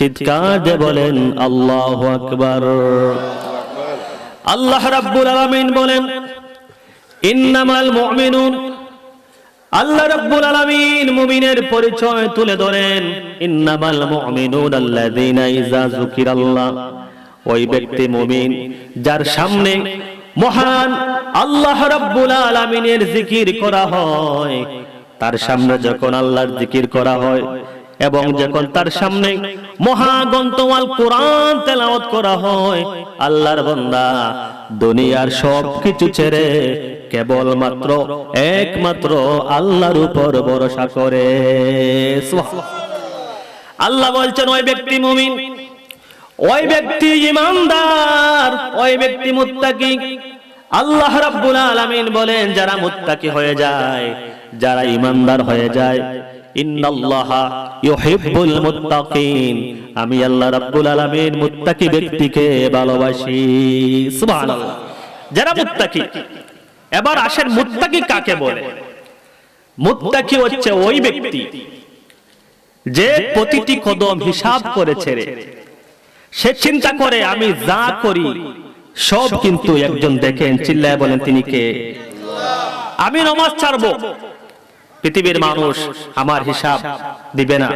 চিৎকার দিয়ে বলেন, আল্লাহ আল্লাহ রাব্বুল আলামিন বলেন, ইন্নামাল মুমিনুন। আল্লাহ রাব্বুল আলামিন মুমিনের পরিচয় তুলে ধরেন, ইন্নামাল মুমিনুন আল্লাযীনা ইযা যুকিরাল্লাহ। ওই ব্যক্তি মুমিন যার সামনে মহান আল্লাহ রাব্বুল আলামিনের জিকির করা হয়। তার সামনে যখন আল্লাহর জিকির করা হয় এবং যখন তার সামনে মহাগন্তওয়াল কোরআন তেলাওয়াত করা হয় আল্লাহর বান্দা দুনিয়ার সব কিছু ছেড়ে কেবলমাত্র একমাত্র আল্লাহর উপর ভরসা করে। আল্লাহ বলছেন ওই ব্যক্তি মুমিন ওই ব্যক্তি ইমানদার ওই ব্যক্তি মুত্তাকি। আল্লাহ রাব্বুল আলামিন বলেন যারা মুত্তাকি হয়ে যায় যারা ইমানদার হয়ে যায় আমি আল্লাহ রাব্বুল আলামিন মুত্তাকি ব্যক্তিকে ভালোবাসি। সুবহানাল্লাহ। যারা মুত্তাকি, এবার আসেন মুত্তাকি কাকে বলে? মুত্তাকি হচ্ছে ওই ব্যক্তি যে প্রতিটি কদম হিসাব করেছে রে সে চিন্তা করে, আমি যা করি, সব কিন্তু একজন দেখেন, চিল্লায় বলেন তিনি কে? আমি নমাজ ছাড়বো। পৃথিবীর মানুষ আমার হিসাব দিবে না।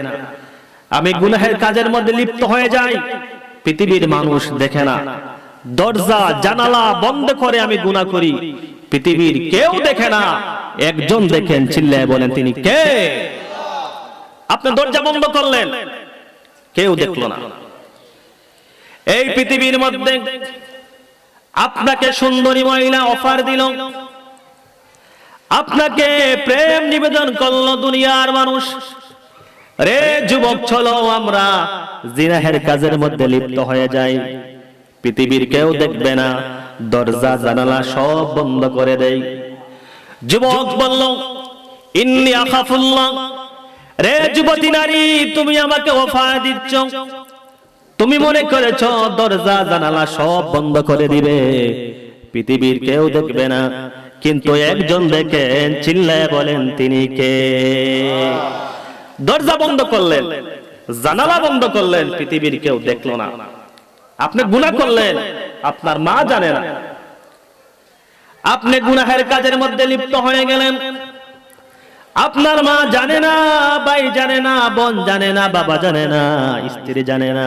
আমি গুনাহের কাজের মধ্যে লিপ্ত হয়ে যাই পৃথিবীর মানুষ দেখে না। দরজা জানালা বন্ধ করে আমি গুনাহ করি। পৃথিবীর কেউ দেখে না। একজন দেখেন চিল্লায় বলেন তিনি কে? আপনি দরজা বন্ধ করলেন। কেউ দেখল না। এই পৃথিবীর মধ্যে আপনাকে সুন্দরী মহিলা অফার দিল। আপনাকে প্রেম নিবেদন করল দুনিয়ার মানুষ। রে যুবক, চলো আমরা জিনাহের কাজের মধ্যে লিপ্ত হয়ে যাই। পৃথিবীর কেউ দেখবে না, দরজা, জানালা সব বন্ধ করে দেয় যুবক বলল, ইন্নি আখাফুল্লাহ। রে যুবতী নারী, তুমি আমাকে অফার দিচ্ছ। তুমি মনে করেছ দরজা, জানালা সব বন্ধ করে দিবে। পৃথিবীর কেউ দেখবে না কিন্তু একজন দেখেন চিল্লায় বলেন তিনি কে? দরজা বন্ধ করলেন জানালা বন্ধ করলেন পৃথিবীর কেউ দেখল না। আপনি গুনাহ করলেন আপনার মা জানে না। আপনি গুনাহের কাজের মধ্যে লিপ্ত হয়ে গেলেন। আপনার মা জানে না ভাই জানে না বোন জানে না বাবা জানে না স্ত্রী জানে না।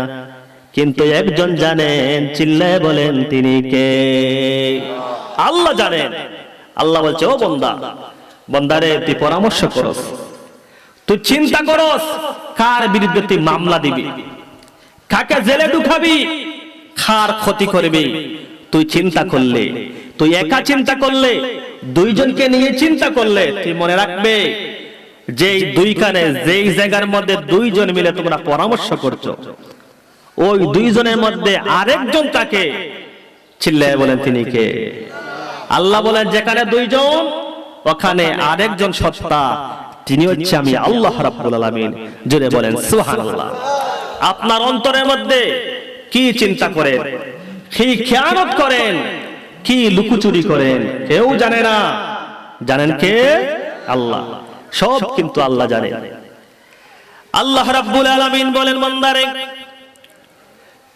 কিন্তু একজন জানেন চিল্লায় বলেন তিনি কে? আল্লাহ জানেন। আল্লাহ বলছে, ও বন্দা, বন্দারে, তুই পরামর্শ করস। তুই চিন্তা করস কার বিরুদ্ধে তুই মামলা দিবি। কাকে জেলে ঢুকাবি, কার ক্ষতি করবি। তুই চিন্তা করলে, তুই একা চিন্তা করলে, দুইজনকে নিয়ে চিন্তা করলে তুই মনে রাখবে, যেই দুই কানে, যেই জায়গার মধ্যে দুইজন মিলে তোমরা পরামর্শ করছ, ওই দুইজনের মধ্যে আরেকজন তাকে চিল্লায় বলেন তিনি কে? আল্লাহ বলেন, যেখানে দুইজন, ওখানে আরেকজন সত্তা। তিনি হচ্ছে আমি আল্লাহ রাব্বুল আলামিন। জুড়ে বলেন, সুবহানাল্লাহ। আপনার অন্তরের মধ্যে কি চিন্তা করেন? কি খেয়ানত করেন? কি লুকুচুরি করেন? কেউ জানে না। জানেন কে? আল্লাহ। সব কিন্তু আল্লাহ জানে। আল্লাহ রাব্বুল আলামিন বলেন মন্দারে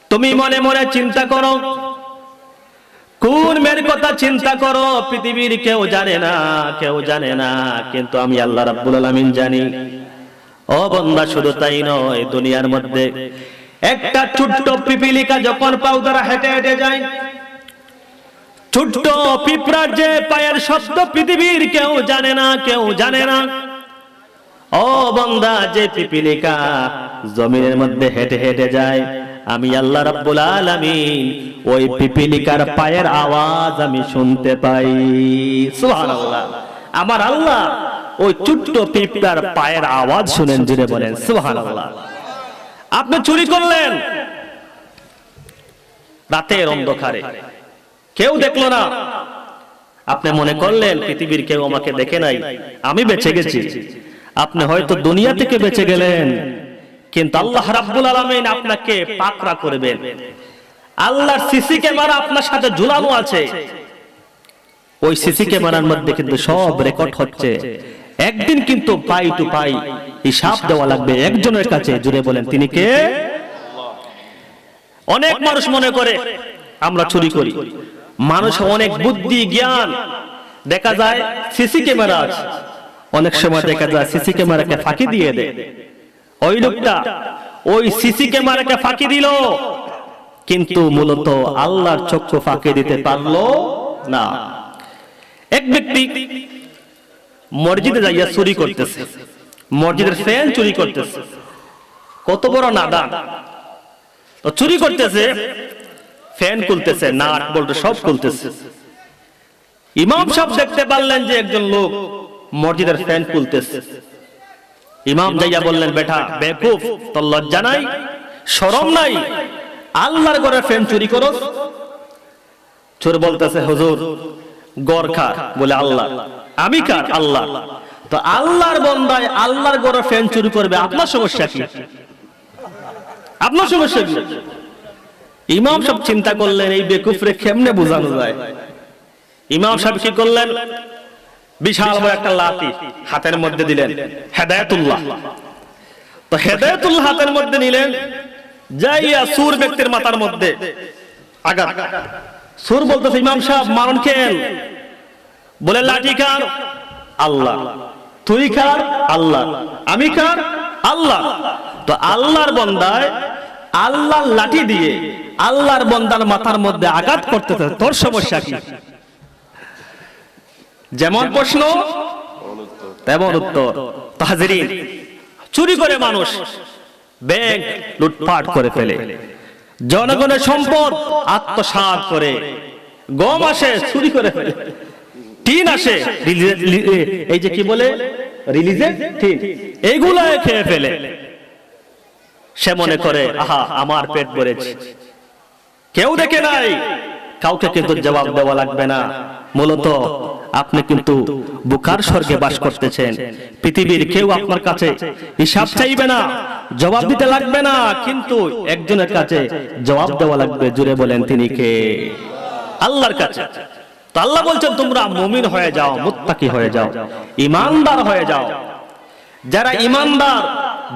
তুমি মনে মনে চিন্তা করো কোন মেয়ের কথা চিন্তা করো? পৃথিবীর কেউ জানে না, কেউ জানে না, কিন্তু আমি আল্লাহ রাব্বুল আলামিন জানি। ও বন্দা, শুধু তাই নয়, দুনিয়ার মধ্যে একটা ছোট্ট পিপিলিকা যখন পাও দ্বারা হেঁটে হেঁটে যায়। ছোট্ট পিঁপড়ার যে পায়ের শব্দ পৃথিবীর কেউ জানে না, কেউ জানে না। ও বন্দা, যে পিপিলিকা জমিনের মধ্যে হেঁটে হেঁটে যায়। আমি আল্লাহ রাব্বুল আলামিন ওই পিপিলিকার পায়ের আওয়াজ আমি শুনতে পাই। সুবহানাল্লাহ। আমার আল্লাহ ওই ছোট্ট পিঁপড়ার পায়ের আওয়াজ শুনেন জুড়ে বলেন, সুবহানাল্লাহ। আপনি চুরি করলেন। রাতের অন্ধকারে। কেউ দেখল না। আপনি মনে করলেন, পৃথিবীর কেউ আমাকে দেখে নাই। আমি বেঁচে গেছি। আপনি হয়তো দুনিয়া থেকে বেঁচে গেলেন। কিন্তু আল্লাহ রাব্বুল আলামিন আপনাকে পাকড়া করবেন। আল্লাহর সিসি ক্যামেরা আপনার সাথে ঝুলানো আছে। ওই সিসি ক্যামেরার মধ্যে কিন্তু সব রেকর্ড হচ্ছে। একদিন কিন্তু পাই টু পাই হিসাব দেওয়া লাগবে একজনের কাছে জুড়ে বলেন তিনি কে? অনেক মানুষ মনে করে আমরা চুরি করি। মানুষ অনেক বুদ্ধি জ্ঞান। দেখা যায় সিসি ক্যামেরা আছে। অনেক সময় দেখা যায় সিসি ক্যামেরাকে ফাঁকি দিয়ে। দেয়। ওই লোকটা ওই সিসি ক্যামেরাকে ফাঁকি দিল। কিন্তু মূলত আল্লাহর চক্ষু ফাঁকি দিতে পারল না। এক ব্যক্তি মসজিদে যাইয়া চুরি করতেছে। মসজিদের ফ্যান চুরি করতেছে। কত বড় নাদান। তো চুরি করতেছে, ফ্যান খুলতেছে, নাট বলতে সব খুলতেছে। ইমাম সব দেখতে পারলেন যে একজন লোক মসজিদের ফ্যান খুলতেছে। ইমাম যাইয়া বললেন বেটা বেকুফ তোর লজ্জা নাই শরম নাই আল্লাহর ঘরে ফ্যান চুরি করো। চোর বলতেছে হুজুর গড় কার? বলে আল্লাহ আমি কার? আল্লাহ। তো আল্লাহর বন্দায় আল্লাহর ঘরে ফ্যান চুরি করবে আপনার সমস্যা কি? আপনার সমস্যা কি? ইমাম সব চিন্তা করলেন এই বেকুফরে কেমনে বোঝানো যায়? ইমাম সাহেব কি করলেন? বিশাল বড় একটা লাঠি হাতের মধ্যে দিলেন, হেদায়তুল্লাহ। তো হেদায়তুল্লাহ হাতের মধ্যে নিলেন, যাইয়া সুর ব্যক্তির মাথার মধ্যে আঘাত। সুর বলতেছে, ইমাম সাহেব, মারণ কেন বলে, লাঠি কার? আল্লাহ। তুই কার? আল্লাহ। আমি কার? আল্লাহ। তো আল্লাহর বন্দায় আল্লাহর লাঠি দিয়ে আল্লাহর বন্দার মাথার মধ্যে আঘাত করতেছে। তোর সমস্যা কি? যেমন প্রশ্ন তেমন উত্তর। তাহাজিরিন চুরি করে মানুষ ব্যাংক লুটপাট করে ফেলে। জনগণের সম্পদ আত্মসাৎ করে গম আসে চুরি করে ফেলে। টিন আসে এই যে কি বলে? রিলিজে টিন। এইগুলো খেয়ে ফেলে। সে মনে করে আহা আমার পেট ভরেছে। কেউ দেখে নাই কাউকে কিন্তু জবাব দেওয়া লাগবে না। মূলত আপনি কিন্তু বুকার স্বর্গে বাস করতেছেন। পৃথিবীর কেউ আপনার কাছে হিসাব চাইবে না, জবাব দিতে লাগবে না, কিন্তু একজনের কাছে জবাব দেওয়া লাগবে, জুড়ে বলেন তিনি কে? আল্লাহর কাছে। তো আল্লাহ বলছেন, তোমরা মুমিন হয়ে যাও, মুত্তাকি হয়ে যাও, ইমানদার হয়ে যাও। যারা ইমানদার,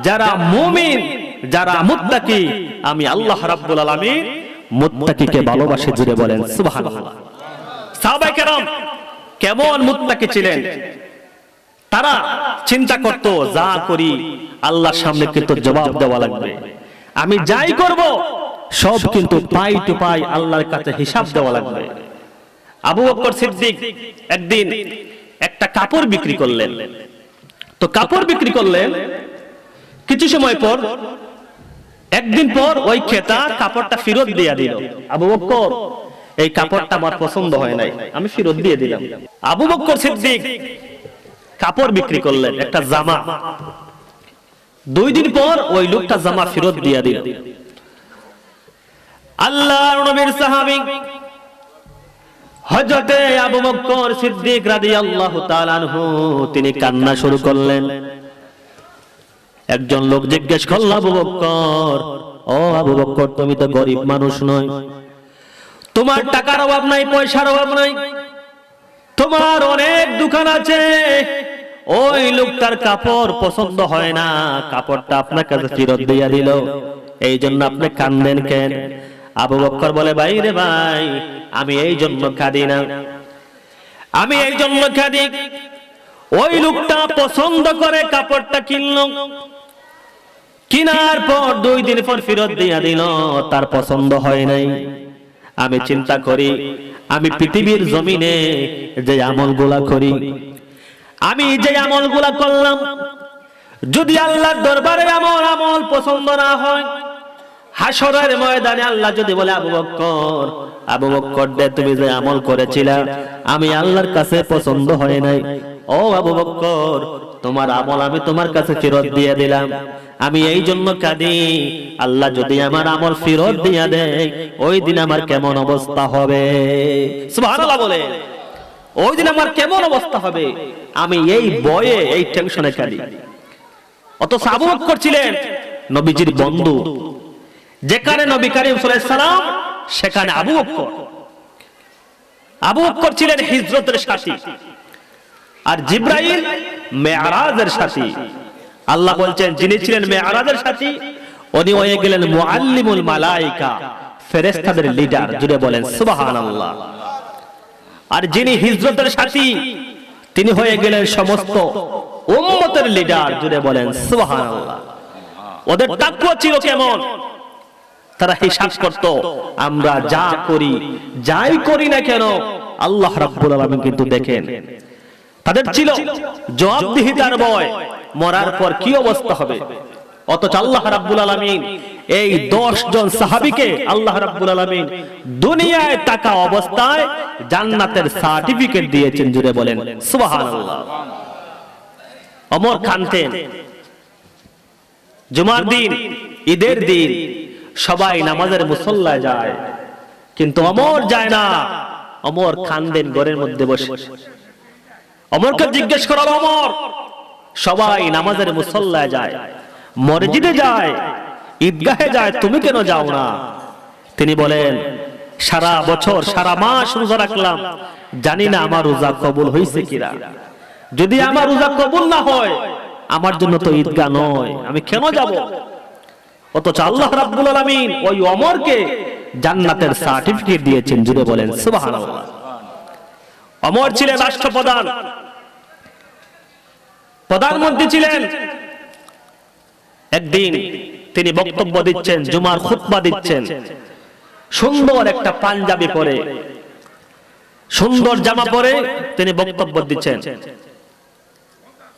যারা মুমিন, যারা মুত্তাকি, আমি আল্লাহ রাব্বুল আলামিন মুত্তাকিকে ভালোবাসে, জুড়ে বলেন সুবহানাল্লাহ। সাহাবায়ে কেরাম কেমন মুত্তাকি ছিলেন? তারা চিন্তা করত যা করি আল্লাহর সামনে কিন্তু জবাব দেওয়া লাগবে। আমি যাই করব সব কিন্তু পাই টু পাই আল্লাহর কাছে হিসাব দেওয়া লাগবে। আবু বকর সিদ্দিক একদিন একটা কাপড় বিক্রি করলেন। তো কাপড় বিক্রি করলেন কিছু সময় পর একদিন পর ওই খেতা কাপড়টা ফেরত দিয়ে দিল। আবু বক্কর এই কাপড়টা আমার পছন্দ হয় নাই। আমি ফেরত দিয়ে দিলাম। আবু বক্কর সিদ্দিক কাপড় বিক্রি করলেন একটা জামা। দুই দিন পর ওই লোকটা জামা ফেরত দিয়ে দিল। আল্লাহর নবীর সাহাবী হযরতে আবু বকর সিদ্দিক রাদিয়াল্লাহু তাআলা আনহু, তিনি কান্না শুরু করলেন। একজন লোক জিজ্ঞেস করল, আবু বকর ও আবু বকর তুমি তো গরিব মানুষ নয়। তোমার টাকার অভাব নাই, পয়সার অভাব নাই। তোমার অনেক দোকান আছে। ওই লোকটার কাপড় পছন্দ হয় না। কাপড়টা আপনার কাছে ফেরত দিয়া দিল। এই জন্য আপনি কান্দেন কেন? আবু বক্কর বলে, ভাই রে ভাই, আমি এই জন্য কাঁদি না। আমি এই জন্য কাঁদি। ওই লোকটা পছন্দ করে কাপড়টা কিনলো। কিনার পর দুই দিন পর ফেরত দিয়া দিল। তার পছন্দ হয় নাই। আমি চিন্তা করি আমি পৃথিবীর জমিনে যে আমলগুলা করি আমি যে আমলগুলা করলাম যদি আল্লাহর দরবারে আমার আমল পছন্দ না হয় হাসরের ময়দানে আল্লাহ যদি বলে আবু বক্কর আবু বক্কর দে তুমি যে আমল করেছিলা আমি আল্লাহর কাছে পছন্দ হয় নাই। ও আবু বক্কর তোমার আমল আমি তোমার কাছে ফেরত দিয়ে দিলাম। আমি এই জন্য কাঁদি। আল্লাহ যদি আমার আমল ফেরত দিয়া দেয় ওই দিন আমার কেমন অবস্থা হবে? সুবহানাল্লাহ বলে ওই দিন আমার কেমন অবস্থা হবে? আমি এই বয়ে এই টেনশনে কাঁদি। অত আবু বকর ছিলেন নবীজির বন্ধু। যেখানে নবী করিম সাল্লাল্লাহু আলাইহি সেখানে আবু বকর। আবু বকর ছিলেন হিজরতের সাথী। আর জিব্রাইল মেয়ারাজের সাথী। আল্লাহ বলছেন, যিনি ছিলেন মেয়ারাজের সাথী, উনি হয়ে গেলেন মুআল্লিমুল মালাইকা, ফেরেশতাদের লিডার জুড়ে বলেন, সুবহানাল্লাহ। আর যিনি হিজরতের সাথী, তিনি হয়ে গেলেন সমস্ত উম্মতের লিডার জুড়ে বলেন, সুবহানাল্লাহ। ওদের তাকওয়া ছিল কেমন? তারা হিসাব করত, আমরা যা করি, যাই করি না কেন, আল্লাহ রাব্বুল আলামিন কিন্তু দেখেন তাদের ছিল জবাবদিহিতার ভয়। মরার পর কি অবস্থা হবে? অথচ আল্লাহ রাব্বুল আলামিন এই 10 জন সাহাবীকে আল্লাহ রাব্বুল আলামিন দুনিয়ায় থাকা অবস্থায় জান্নাতের সার্টিফিকেট দিয়েছেন জুড়ে বলেন। সুবহানাল্লাহ। অমর খানতেন জুমার দিন ঈদের দিন সবাই নামাজের মুসল্লায় যায়। কিন্তু অমর যায় না। অমর খানদেন ঘরের মধ্যে বসে। অমরকে জিজ্ঞেস করা অমর, সবাই নামাজের মুসল্লায় যায়, মসজিদে যায়, ঈদগাহে যায়, তুমি কেন যাও না? তিনি বলেন, সারা বছর, সারা মাস রোজা রাখলাম, জানি না আমার রোজা কবুল হয়েছে কিনা। যদি আমার রোজা কবুল না হয়, আমার জন্য তো ঈদগাহ নয়, আমি কেন যাব? অথচ আল্লাহ রাব্বুল আলামিন ওই অমরকে জান্নাতের সার্টিফিকেট দিয়েছেন জুড়ে বলেন, সুবহানাল্লাহ। অমর ছিলেন রাষ্ট্রপ্রধান। প্রধানমন্ত্রী ছিলেন। একদিন তিনি বক্তব্য দিচ্ছেন, জুমার খুতবা দিচ্ছেন। সুন্দর একটা পাঞ্জাবি পরে, সুন্দর জামা পরে তিনি বক্তব্য দিচ্ছেন।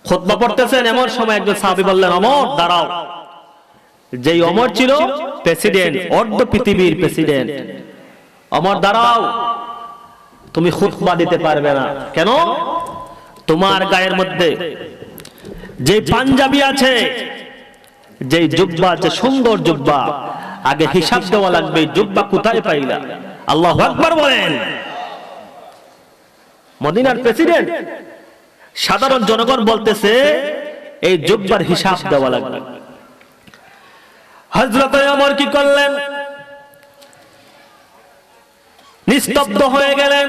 খুতবা পড়তেছেন এমন সময় একজন সাহাবী বললেন, অমর, দাঁড়াও। যেই অমর ছিল প্রেসিডেন্ট, অর্ধ পৃথিবীর প্রেসিডেন্ট। অমর, দাঁড়াও, তুমি খুতবা দিতে পারবে না। কেন? তোমার গায়ের মধ্যে যে পাঞ্জাবি আছে যে জুব্বা আছে, সুন্দর জুব্বা, আগে হিসাব দেওয়া লাগবে জুব্বা কোথায় পাইলা? আল্লাহ আকবার বলেন। মদিনার প্রেসিডেন্ট, সাধারণ জনগণ বলতেছে, এই জুব্বার হিসাব দেওয়া লাগবে। হজরত আমর কি করলেন? নিস্তব্ধ হয়ে গেলেন।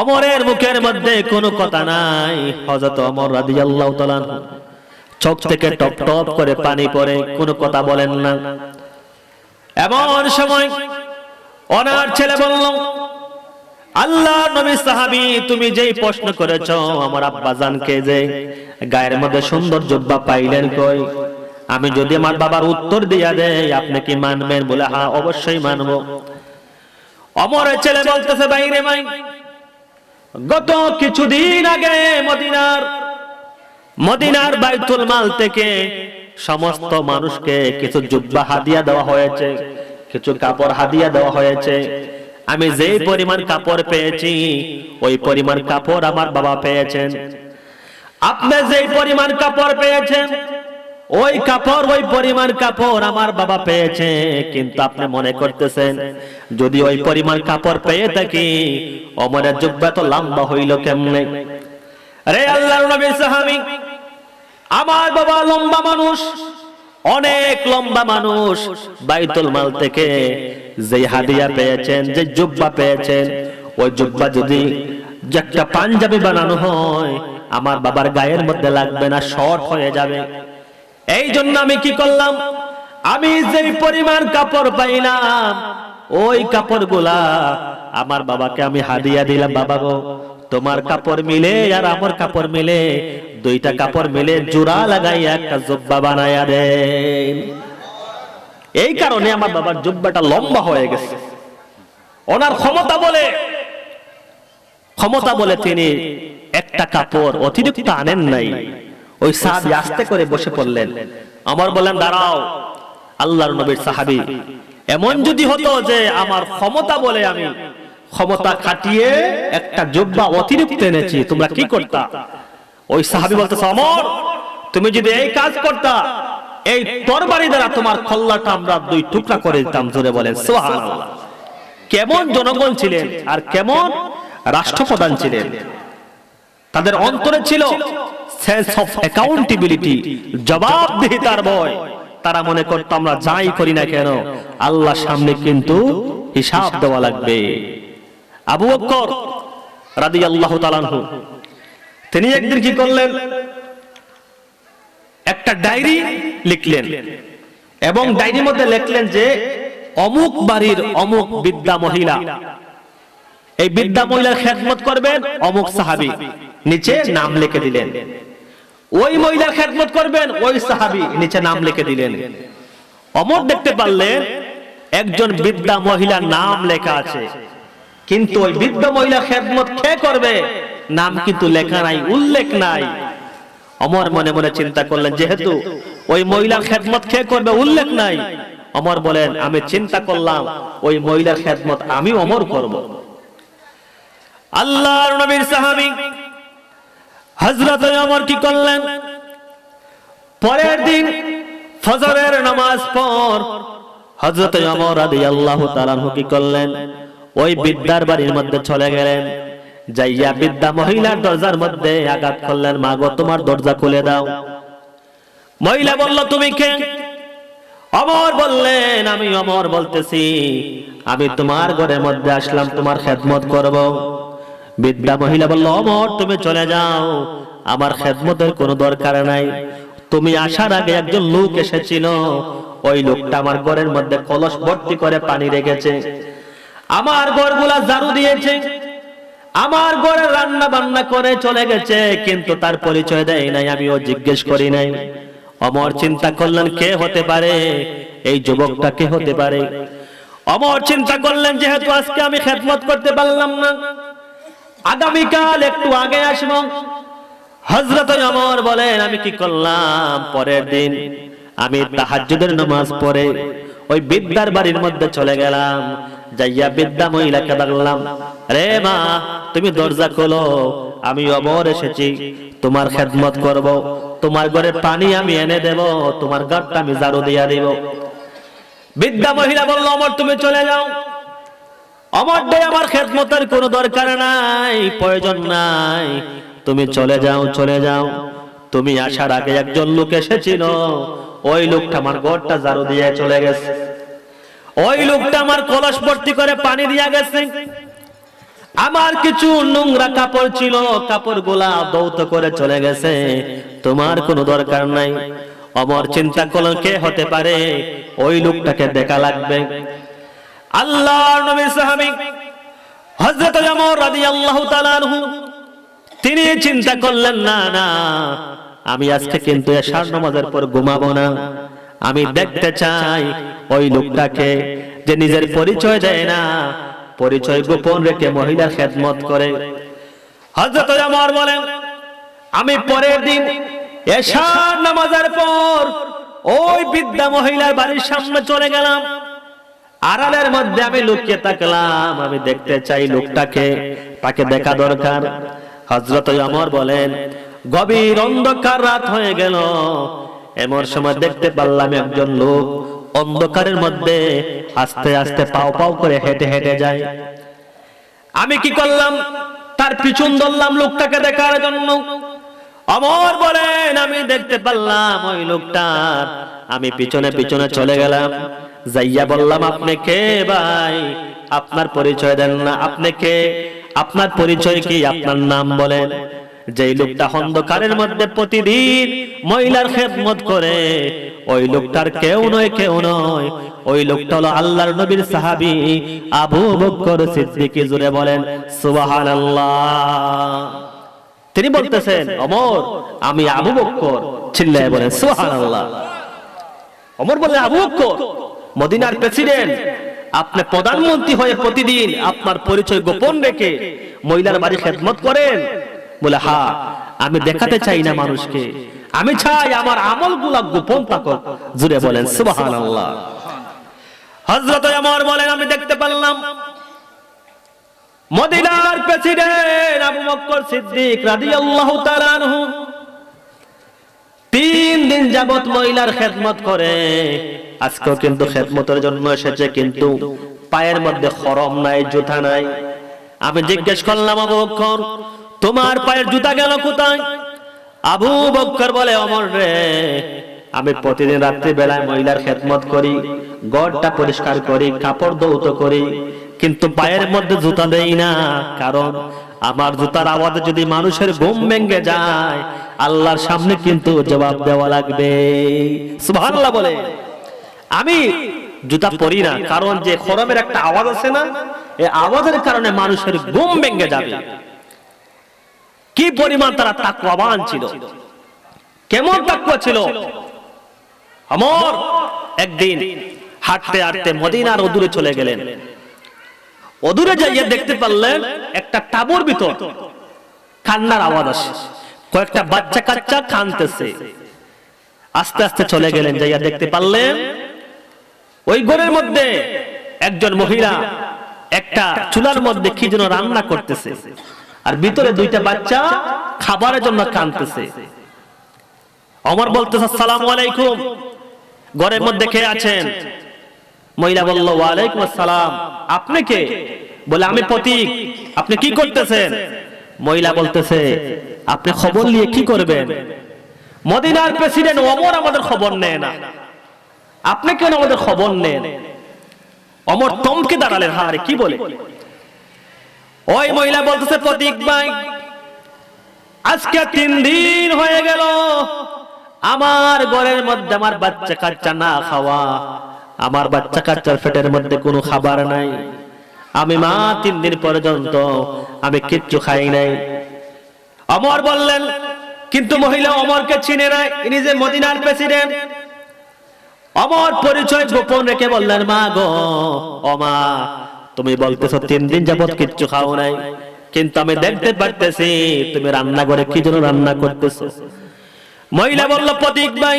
অমরের মুখের মধ্যে কোনো কথা নাই। হযরত অমর রাদিয়াল্লাহু তাআলা চোখ থেকে টপ টপ করে পানি পড়ে, কোনো কথা বলেন না। এমন সময় অনার ছেলে বলল, আল্লাহ নবী সাহাবী, তুমি যেই প্রশ্ন করেছ, আমার আব্বা জানকে যে? গায়ের মধ্যে সুন্দর জুব্বা পাইলেন কই? আমি যদি আমার বাবার উত্তর দিয়া দেয় আপনি কি মানবেন বলে? হ্যাঁ অবশ্যই মানবো। অমরের ছেলে বলতেছে, বাইরে মাই গত কিছুদিন আগে মদিনার মদিনার বাইতুল মাল থেকে সমস্ত মানুষকে কিছু জুব্বা হাদিয়া দেওয়া হয়েছে, কিছু কাপড় হাদিয়া দেওয়া হয়েছে। আমি যে পরিমাণ কাপড় পেয়েছি, ওই পরিমাণ কাপড় আমার বাবা পেয়েছেন। আপনি যে পরিমাণ কাপড় পেয়েছেন ওই কাপড়, ওই পরিমাণ কাপড় আমার বাবা পেয়েছে, কিন্তু আপনি মনে করতেছেন, যদি ওই পরিমাণ কাপড় পেয়ে থাকি, অমরের জুব্বা তো লম্বা হইল কেমনে? রে আল্লাহর নবী সাহাবী, আমার বাবা লম্বা মানুষ, অনেক লম্বা মানুষ, বাইতুল মাল থেকে যে হাদিয়া পেয়েছেন, যে জুব্বা পেয়েছেন, ওই জুব্বা যদি একটা পাঞ্জাবি বানানো হয়, আমার বাবার গায়ের মধ্যে লাগবে না, শর্ট হয়ে যাবে। এই জন্য আমি কি করলাম? আমি যে পরিমাণ কাপড় পাইলাম, ওই কাপড়গুলা আমার বাবাকে আমি হাদিয়া দিলাম, বাবা গো, তোমার কাপড় মিলে আর আমার কাপড় মিলে, দুইটা কাপড় মিলে জোড়া লাগাই, একটা জুব্বা বানায়া দেন। এই কারণে আমার বাবার জুব্বাটা লম্বা হয়ে গেছে। ওনার ক্ষমতা বলে ক্ষমতা বলে তিনি একটা কাপড় অতিরিক্ত আনেন নাই। ওই সাহাবি আস্তে করে বসে পড়লেন। আমার বললেন, দাঁড়াও, আল্লাহর নবীর সাহাবি। এমন যদি হতো যে আমার ক্ষমতা বলে আমি ক্ষমতা খাটিয়ে একটা জব্বা অতিরিক্ত এনেছি, তোমরা কি করতা? ওই সাহাবি বলতেছে, অমর, তুমি যদি এই কাজ করতা, এই তরবারি দ্বারা তোমার খল্লাটা আমরা দুই টুকরা করে দিতাম, জোরে বলেন, সুবহানাল্লাহ। কেমন জনগণ ছিলেন আর কেমন রাষ্ট্রপ্রধান ছিলেন। তাদের অন্তরে ছিল সেন্স অফ অ্যাকাউন্টেবিলিটি জবাবদিহিতার ভয়। তারা মনে করতো আমরা যাই করি না কেন আল্লাহ সামনে কিন্তু হিসাব দেওয়া লাগবে। আবু বকর রাদিয়াল্লাহু তাআলা আনহু, তিনি একদিন কি করলেন? একটা ডায়েরি লিখলেন এবং ডায়েরির মধ্যে লিখলেন যে, অমুক বাড়ির অমুক বিদ্যা মহিলা, এই বিদ্যা মহিলার খেদমত করবেন অমুক সাহাবি। নিচে নাম লিখে দিলেন। ওই মহিলার খেদমত করবেন, ওই সাহাবি নিচে নাম লিখে দিলেন। অমর দেখতে পারলেন, একজন বিদ্যা মহিলার নাম লেখা আছে। কিন্তু ওই বৃদ্ধ মহিলা খেদমত কে করবে? নাম কিন্তু লেখা নাই, উল্লেখ নাই। অমর মনে মনে চিন্তা করলেন, যেহেতু ওই মহিলার খেদমত কে করবে, উল্লেখ নাই। অমর বলেন, আমি চিন্তা করলাম, ওই মহিলার খেদমত আমি অমর করব। আল্লাহর নবীর সাহাবী হযরত ওমর কি করলেন? পরের দিন ফজরের নামাজ পর হযরত ওমর রাদিয়াল্লাহু তাআলা আনহু কি করলেন? ওই বিদ্যার বাড়ির মধ্যে চলে গেলেন। যাইয়া বিদ্যা মহিলার দরজার মধ্যে আঘাত করলেন। মা গো, তোমার দরজা খুলে দাও। মহিলা বলল, তুমি কে? অমর বললেন, আমি অমর বলতেছি। আমি তোমার ঘরের মধ্যে আসলাম, তোমার খেদমত করব। বিদ্যা মহিলা বলল, অমর, তুমি চলে যাও। আমার খেদমতের কোনো দরকার নাই। তুমি আসার আগে একজন লোক এসেছিল। ওই লোকটা আমার ঘরের মধ্যে কলস ভর্তি করে পানি রেখেছে। আমার ঘরগুলা ঝাড়ু দিয়েছে। আমার ঘরে রান্না বান্না করে চলে গেছে, কিন্তু তার পরিচয় দেয় নাই, আমিও জিজ্ঞেস করি নাই। অমর চিন্তা করলেন, কে হতে পারে? এই যুবকটা কে হতে পারে? অমর চিন্তা করলেন, যেহেতু আজকে আমি খেদমত করতে পারলাম না আগামীকাল একটু আগে আসব। হজরত অমর বলেন, আমি কি করলাম পরের দিন? আমি তাহাজ্জুদের নামাজ পড়ে ওই বিদ্যার বাড়ির মধ্যে চলে গেলাম। যাইয়া বিদ্যা মহিলাকে ডাকলাম রে মা, তুমি দরজা খোলো, আমি অমর এসেছি, তোমার খেদমত করব, তোমার ঘরে পানি আমি এনে দেব, তোমার ঘরটা আমি জারু দিয়া দিব। বিদ্যা মহিলা বলল অমর তুমি চলে যাও। আমার ডে আমার খেদমতের কোনো দরকার নাই, প্রয়োজন নাই। তুমি চলে যাও চলে যাও। তুমি আসার আগে একজন লোক এসেছিল। ওই লোকটা আমার ঘরটা ঝাড়ু দিয়ে চলে গেছে। ওই লোকটা আমার কলস ভর্তি করে পানি দিয়া গেছে। আমার কিছু নোংরা কাপড় ছিল কাপড় গোলা দৌত করে চলে গেছে। তোমার কোনো দরকার নাই। অমর চিন্তা করলেন কে হতে পারে? ওই লোকটাকে দেখা লাগবে। আল্লাহর নবী সাহাবী হযরত ওমর রাদিয়াল্লাহু তাআলা আনহু, তিনি চিন্তা করলেন, না না, আমি আজকে কিন্তু এশার নামাজের পর ঘুমাবো না। আমি দেখতে চাই ওই লোকটাকে যে নিজের পরিচয় দেয় না। পরিচয় গোপন রেখে মহিলার খেদমত করে। হযরত ওমর বলেন, আমি পরের দিন এশার নামাজের পর ওই বিদ্যা মহিলার বাড়ির সামনে চলে গেলাম। আড়ালের মধ্যে আমি লুকিয়ে থাকলাম, আমি দেখতে চাই লোকটাকে, তাকে দেখা দরকার। হজরত অমর বলেন, গভীর অন্ধকার রাত হয়ে গেল। এমন সময় দেখতে পারলাম একজন লোক অন্ধকারের মধ্যে আস্তে আস্তে পাও পাও করে হেঁটে হেঁটে যায়। আমি কি করলাম? তার পিছন ধরলাম লোকটাকে দেখার জন্য। অমর বলেন, আমি দেখতে পারলাম ওই লোকটার আমি পিছনে পিছনে চলে গেলাম। যাইয়া বললাম, আপনি কে ভাই? আপনার পরিচয় দেন না। আপনি কে? আপনার পরিচয় কি? আপনার নাম বলেন। যেই লোকটা অন্ধকারের মধ্যে প্রতিদিন মহিলার খেদমত করে, ওই লোকটার কেউ নয় কেউ নয়। ওই লোকটা হলো আল্লাহর নবীর সাহাবী আবু বকর সিদ্দিকী জুড়ে বলেন, সুবহানাল্লাহ। তিনি বলতেছেন, অমর, আমি আবু বক্কর চিল্লায় বলেন, সুবহানাল্লাহ। অমর বলে আবু বক্কর মদিনার প্রেসিডেন্ট আপনি প্রধানমন্ত্রী হয়ে প্রতিদিন আপনার পরিচয় গোপন রেখে মহিলার বাড়ি খেদমত করেন। বলে, হা, আমি দেখাতে চাই না মানুষকে। আমি চাই আমার আমলগুলা গোপন থাকুক। জুড়ে বলেন, সুবহানাল্লাহ। হযরত ওমর বলেন, আমি দেখতে পারলাম মদিনার প্রেসিডেন্ট আবু বকর সিদ্দিক রাদিয়াল্লাহু তাআলা আনহু তিন দিন যাবত মহিলার খেদমত করে। আজকেও কিন্তু খেদমতের জন্য এসেছে, কিন্তু পায়ের মধ্যে খরম নাই, জুতা নাই। আমি জিজ্ঞেস করলাম, আবু বক্কর, তোমার পায়ের জুতা গেল কোথায়? আবু বক্কর বলে, অমর রে, আমি প্রতিদিন রাত্রি বেলায় মহিলার খেদমত করি, গড়টা পরিষ্কার করি, কাপড় দৌত করি, কিন্তু পায়ের মধ্যে জুতা দেই না, কারণ আমার জুতার আওয়াজে যদি মানুষের ঘুম ভেঙে যায়, আল্লাহর সামনে কিন্তু জবাব দেওয়া লাগবে। সুবহানাল্লাহ বলে। আমি জুতা পরি না, কারণ যে খরমের একটা আওয়াজ আছে না, এই আওয়াজের কারণে মানুষের ঘুম ভেঙে যাবে। কি পরিমাণ তারা তাকওয়াবান ছিল? কেমন তাকওয়া ছিল? আমর একদিন হাঁটতে হাঁটতে মদিনার অদূরে চলে গেলেন। অদূরে যাইয়া দেখতে পারলেন একটা টাবুর ভিতর কান্নার আওয়াজ আসে। কয়েকটা বাচ্চা কাচ্চা কানতেছে আস্তে আস্তে চলে গেলেন, যাইয়া দেখতে পারলেন ওই ঘরের মধ্যে একজন মহিলা একটা চুলার মধ্যে কি যেন রান্না করতেছে। আর ভিতরে দুইটা বাচ্চা খাবারের জন্য কানতেছে অমর বলতেছে, আসসালামু আলাইকুম। ঘরের মধ্যে কে আছেন? মহিলা বলল, ওয়ালাইকুম আসসালাম। আপনি কে? বলে, আমি প্রতীক। আপনি কি করতেছেন? মহিলা বলতেছে, আপনি খবর নিয়ে কি করবেন? মদিনার প্রেসিডেন্ট অমর আমাদের খবর নেয় না। আপনি কেন আমাদের খবর নেন? অমর তমকে দাঁড়ালেন হারে কি বলে? ওই মহিলা বলতেছে, প্রতীক ভাই, আজকে তিন দিন হয়ে গেল। আমার ঘরের মধ্যে আমার বাচ্চা কাচ্চা না খাওয়া। আমার বাচ্চা কাচ্চার পেটের মধ্যে কোনো খাবার নাই। আমি মা তিন দিন পর্যন্ত আমি কিচ্ছু খাই নাই। অমর বললেন, কিন্তু মহিলা অমরকে চিনে নাই, ইনি যে মদিনার প্রেসিডেন্ট। অমর পরিচয় গোপন রেখে বললেন, মা গো, ও মা, তুমি বলতেছো তিন দিন যাবত কিচ্ছু খাও নাই। কিন্তু আমি দেখতে পারতেছি, তুমি রান্না করে কি জন্য রান্না করতেছো? মহিলা বলল, প্রতীক ভাই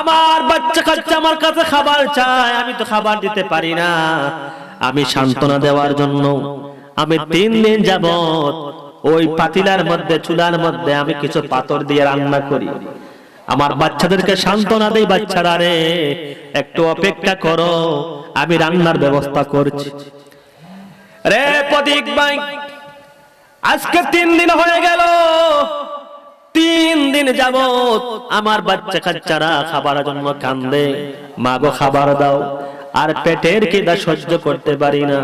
আমার বাচ্চা কাচ্চা আমার কাছে খাবার চায়, আমি তো খাবার দিতে পারি না। আমি সান্ত্বনা দেওয়ার জন্য আমি তিন দিন যাবত ওই পাতিলার মধ্যে, চুলার মধ্যে আমি কিছু পাথর দিয়ে রান্না করি। আমার বাচ্চাদেরকে সান্ত্বনা দেই, বাচ্চারা রে, একটু অপেক্ষা করো, আমি রান্নার ব্যবস্থা করছি। রে প্রতীক ভাই, আজকে তিন দিন হয়ে গেল তিন দিন যাবত আমার বাচ্চা কাচ্চারা খাবার জন্য কান্দে। মাগো খাবার দাও, আর পেটের কিদা সহ্য করতে পারি না।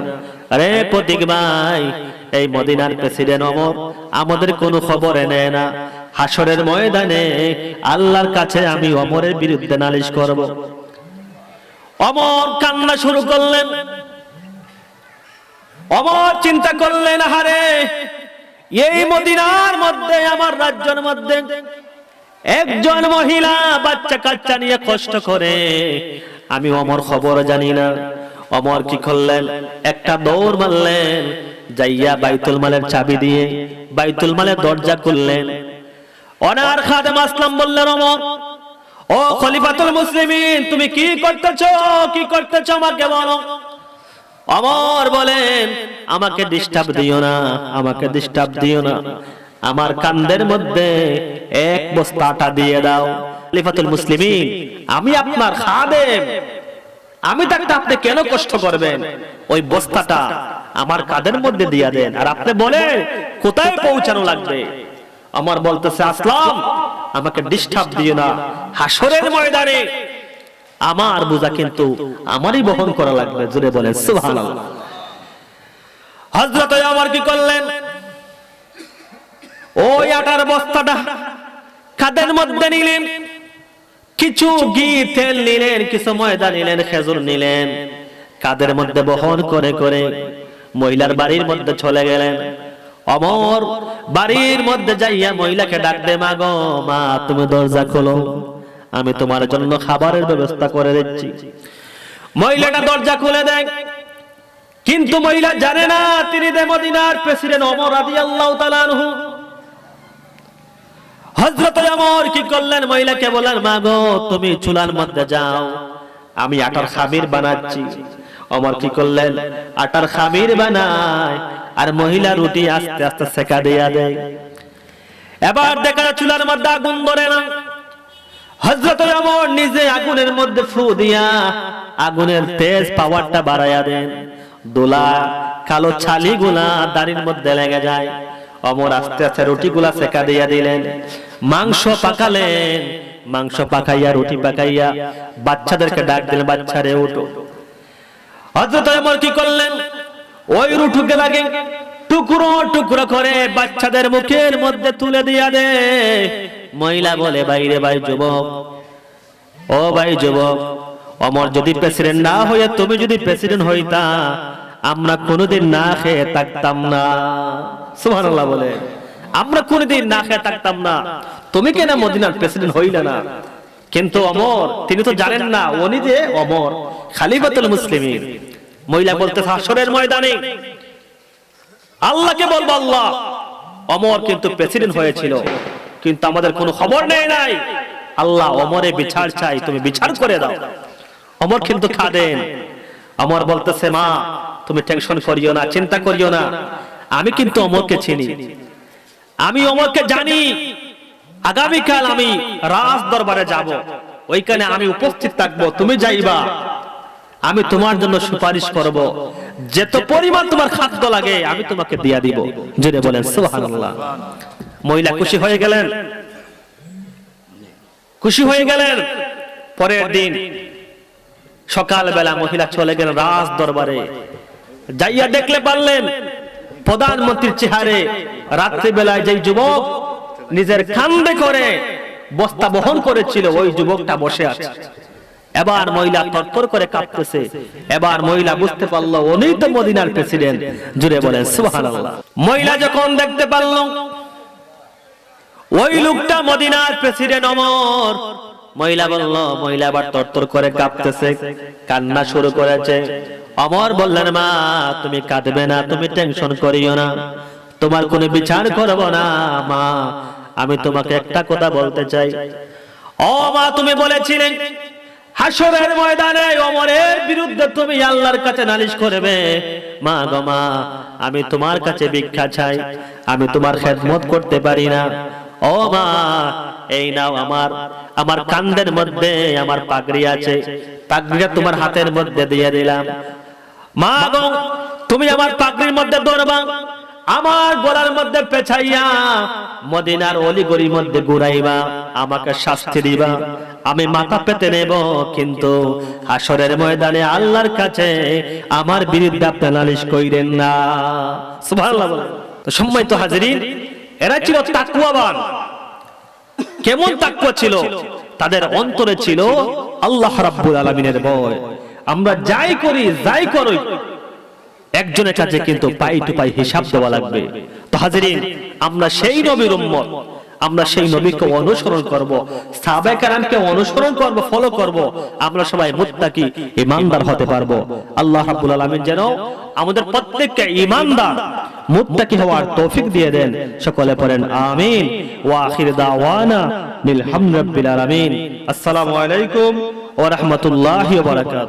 আরে প্রতীক ভাই, এই মদিনার প্রেসিডেন্ট অমর আমাদের কোনো খবর এনে না। হাসরের ময়দানে আল্লাহর কাছে আমি অমরের বিরুদ্ধে নালিশ করব। অমর কান্না শুরু করলেন। অমর চিন্তা করলেন হারে এই মদিনার মধ্যে, আমার রাজ্যের মধ্যে একজন মহিলা বাচ্চা কাচ্চা নিয়ে কষ্ট করে। আমি অমর খবর জানি না। অমর কি করলেন? একটা দৌড় মারলেন, যাইয়া বাইতুল মালের চাবি দিয়ে বাইতুল মালের দরজা খুললেন। অনার খাদেম আসলাম বললেন, অমর, ও খলিফাতুল মুসলিমিন, তুমি কি করতেছো? কি করতেছো আমাকে বলো। অমর বলেন আমাকে ডিস্টার্ব দিও না আমাকে ডিস্টার্ব দিও না। আমার কান্দের মধ্যে এক বস্তা আটা দিয়ে দাও। লিফাতুল মুসলিমিন আমি আপনার খাদেম। আমি থাকতে আপনি কেন কষ্ট করবেন? ওই বস্তাটা আমার কাদের মধ্যে দিয়ে দেন? আর আপনি বলেন কোথায় পৌঁছানো লাগবে? আমার বলতেছে আসলাম আমাকে ডিস্টার্ব দিও না। হাসরের ময়দানে আমার বোঝা কিন্তু আমারই বহন করা লাগবে জুড়ে বলেন, সুবহানাল্লাহ। আমার কি করলেন? ওই আটার বস্তাটা কাদের মধ্যে নিলেন, কিছু ঘি তেল নিলেন, কিছু ময়দা নিলেন, খেজুর নিলেন। কাদের মধ্যে বহন করে করে মহিলার বাড়ির মধ্যে চলে গেলেন। অমর বাড়ির মধ্যে যাইয়া মহিলাকে ডাক দে মা গো, মা, তুমি দরজা খোলো। আমি তোমার জন্য খাবারের ব্যবস্থা করে দিচ্ছি। মহিলাটা দরজা খুলে দেয়। কিন্তু মহিলা জানে না তিনি দে মদিনার প্রেসিডেন্ট অমর রাদিয়াল্লাহু তাআলা আনহু। হযরত অমর কি করলেন? মহিলাকে বলেন মা গো তুমি চুলার মধ্যে যাও। আমি আটার খামির বানাচ্ছি। অমর কি করলেন? আটার খামির বানায় আর মহিলা রুটি আস্তে আস্তে সেকা দিয়া দেয়। এবার দেখা চুলার মধ্যে আগুন ধরে না। হযরত ওমর নিজে আগুনের মধ্যে ফু দিয়া আগুনের তেজ পাওয়ারটা বাড়ায়া দেন। দোলা কালো ছালি গুলা দাড়ির মধ্যে লেগে যায়। অমর আস্তে আস্তে রুটি গুলা সেকা দিয়া দিলেন। মাংস পাকালেন। মাংস পাকাইয়া, রুটি পাকাইয়া বাচ্চাদেরকে ডাক দিলেন বাচ্চারে উঠো। হযরত ওমর কি করলেন? ওই রুটুকে লাগে টুকরো টুকরো করে বাচ্চাদের মুখের মধ্যে তুলে দিয়া দে। মহিলা বলে বাইরে ভাই যুবক ও ভাই যুবক অমর যদি প্রেসিডেন্ট না হয়ে তুমি যদি প্রেসিডেন্ট হইতা আমরা কোনোদিন না খেয়ে থাকতাম না। সুবহানাল্লাহ বলে। আমরা কোনোদিন না খেয়ে থাকতাম না। তুমি কেন মদিনার প্রেসিডেন্ট হইলে না? কিন্তু অমর তিনি তো জানেন না উনি যে অমর খালিফাতুল মুসলিমিন। মহিলা বলতে হাসরের ময়দানে। আল্লাহকে বলব আল্লাহ অমর কিন্তু প্রেসিডেন্ট হয়েছিল। কিন্তু আমাদের কোনো খবর নেই নাই। আল্লাহ অমরে বিচার চাই, তুমি বিচার করে দাও। অমর কিন্তু খাদেন অমর বলতেছে, মা, তুমি টেনশন করিও না, চিন্তা করিও না। আমি কিন্তু অমরকে চিনি। আমি অমরকে জানি। আগামীকাল আমি রাজ দরবারে যাব। ওইখানে আমি উপস্থিত থাকব। তুমি যাইবা। আমি তোমার জন্য সুপারিশ করব। যত পরিমাণ তোমার খাদ্য লাগে, আমি তোমাকে দিয়া দিব। জুড়ে বলেন, সুবহানাল্লাহ। মহিলা খুশি হয়ে গেলেন। খুশি হয়ে গেলেন। পরের দিন সকালবেলা মহিলা চলে গেলেন রাজ দরবারে। যাইয়া দেখলে পারলেন প্রধানমন্ত্রীর চেহারে রাত্রিবেলায় যে যুবক নিজের কান্দে করে বস্তা বহন করেছিল, ওই যুবকটা বসে আছে। এবার মহিলা তরতর করে কাঁপতেছে। এবার মহিলা বুঝতে পারল, উনি তো মদিনার প্রেসিডেন্ট। জুড়ে বলেন, সুবহানাল্লাহ। মহিলা যখন দেখতে পারল ওই লোকটা মদিনার প্রেসিডেন্ট অমর। মহিলা বলল, মহিলা আবার তরতর করে কাঁপতেছে, কান্না শুরু করেছে। অমর বললেন, মা, তুমি কাঁদবে না, তুমি টেনশন করিও না। তোমার কোনো বিচার করব না, মা। আমি তোমাকে একটা কথা বলতে চাই। ও মা, তুমি বলেছিলে হাসরের ময়দানে অমরের বিরুদ্ধে তুমি আল্লাহর কাছে নালিশ করবে। মা গো মা, আমি তোমার কাছে ভিক্ষা চাই। আমি তোমার খেদমত করতে পারি না। ও মা, এই নাও আমার আমার কান্দের মধ্যে আমার পাগড়ি আছে। পাগড়িটা তোমার হাতের মধ্যে দিয়ে দিলাম। মা গো, তুমি আমার পাগড়ির মধ্যে দৌড়বা। আমার মধ্যে পেছাইয়া মদিনার মধ্যে ঘুরাইবা, আমাকে শাস্তি দিবা। আমি মাথা পেতে নেব, কিন্তু হাসরের ময়দানে আল্লাহর কাছে আমার বিরুদ্ধে আপনি নালিশ কইরেন না। সুবহানাল্লাহ। তো সম্মানিত এরা ছিল তাকুয়াবান কেমন তাকুয়া ছিল? তাদের অন্তরে ছিল আল্লাহ রাব্বুল আলামিনের ভয়। আমরা যাই করি যাই করি একজনের কাছে কিন্তু পাই টু পাই হিসাব দেওয়া লাগবে। তো হাজিরিন, আমরা সেই নবীর উম্মত। আমরা সেই নবীকে অনুসরণ করব সাহাবায়ে কেরামকে অনুসরণ করব ফলো করব আমরা সবাই মুত্তাকি ইমানদার হতে পারব। আল্লাহ রাব্বুল আলামিন যেন আমাদের প্রত্যেককে ইমানদার মুত্তাকি হওয়ার তৌফিক দিয়ে দেন। সকলে পড়েন আমিন। ওয়া আখির দাওয়ানা আলহামদুলিল্লাহি রাব্বিল আলামিন। আসসালামু আলাইকুম ওয়া রাহমাতুল্লাহি ওয়া বারাকাতুহু।